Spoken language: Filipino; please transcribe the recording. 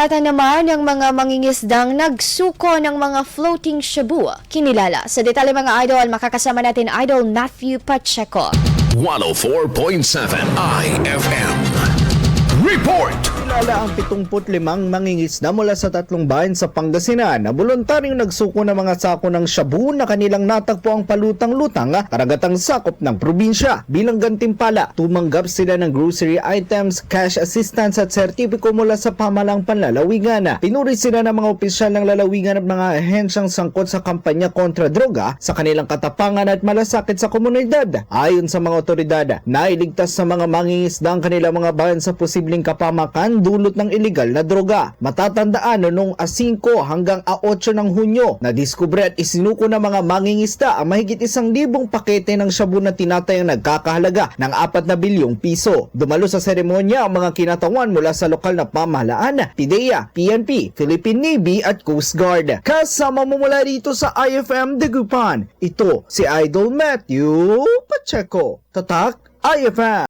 At naman ng mga mangingisdang nagsuko ng mga floating shabu. Kinilala. Sa detalye mga idol, makakasama natin idol Matthew Pacheco. 104.7 IFM. Report! Kilala ang 75 mangingisda mula sa tatlong bayan sa Pangasinan na voluntaryong nagsuko ng mga sako ng shabu na kanilang natagpo ang palutang-lutang karagatang sakop ng probinsya. Bilang gantimpala, tumanggap sila ng grocery items, cash assistance at sertipiko mula sa pamalang panlalawigan. Pinuri sila ng mga opisyal ng lalawigan at mga ahensyang sangkot sa kampanya kontra droga sa kanilang katapangan at malasakit sa komunidad. Ayon sa mga otoridad, nailigtas sa mga mangingisda ang kanilang mga bayan sa posibleng kapamakan dulot ng ilegal na droga. Matatandaan noong 5 hanggang 8 ng Hunyo na diskubre at isinuko ng mga mangingisda ang mahigit isang libong pakete ng shabu na tinatayang nagkakahalaga ng 4 na bilyong piso. Dumalo sa seremonya ang mga kinatawan mula sa lokal na pamahalaan, PIDEA, PNP, Philippine Navy at Coast Guard. Kasama mo mula dito sa IFM Degupan, ito si Idol Matthew Pacheco. Tatak IFM!